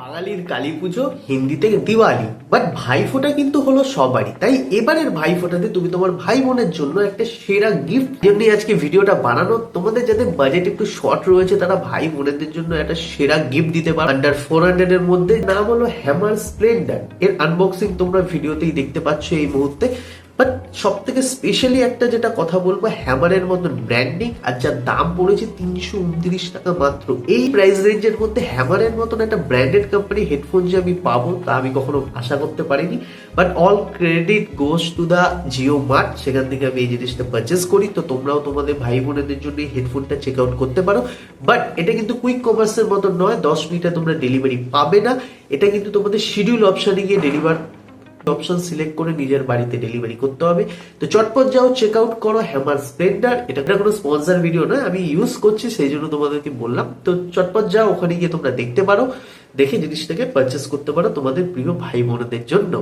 বাঙালির কালী পুজো, হিন্দিতে দিওয়ালি। বাট ভাইফোঁটা কিন্তু হলো সবারই। তাই এবারের ভাইফোঁটাতে তুমি তোমার ভাই বোনের জন্য একটা সেরা গিফট জন্য আজকে ভিডিওটা বানানো, তোমাদের যাদের বাজেট একটু শর্ট রয়েছে, তারা ভাই বোনেদের জন্য একটা সেরা গিফট দিতে পারো। আন্ডার ফোর হান্ড্রেড এর মধ্যে, নাম হলো হ্যামার স্প্লেন্ডার এর আনবক্সিং তোমরা ভিডিওতেই দেখতে পাচ্ছ এই মুহূর্তে। বাট সব থেকে স্পেশালি একটা যেটা কথা বলব হ্যামারের মতন ব্র্যান্ডিং আর যার দাম পড়েছে তিনশো উনত্রিশ টাকা মাত্র। এই প্রাইস রেঞ্জের মধ্যে হ্যামারের মতন একটা ব্র্যান্ডেড কোম্পানি হেডফোন যে আমি পাবো, তা আমি কখনো আশা করতে পারিনি। But all credit goes to the Jio Mart সেখান থেকে আমি এই জিনিসটা পারচেস করি। তো তোমরাও তোমাদের ভাই বোনেদের জন্য এই হেডফোনটা চেক আউট করতে পারো। বাট এটা কিন্তু কুইক কমার্সের মতন নয়, দশ মিনিটে তোমরা ডেলিভারি পাবে না। এটা কিন্তু তোমাদের শিডিউল অপশানে গিয়ে ডেলিভার অপশন সিলেক্ট করে নিজের বাড়িতে ডেলিভারি করতে হবে। তো চটপট যাও চেক আউট করো হ্যামার স্প্লেন্ডার এটা কোনো স্পন্সার ভিডিও না আমি ইউজ করছি, সেই জন্য তোমাদেরকে বললাম। তো চটপট যাও, ওখানে গিয়ে তোমরা দেখতে পারো, দেখে জিনিসটাকে পারচেস করতে পারো তোমাদের প্রিয় ভাই বোনদের জন্য।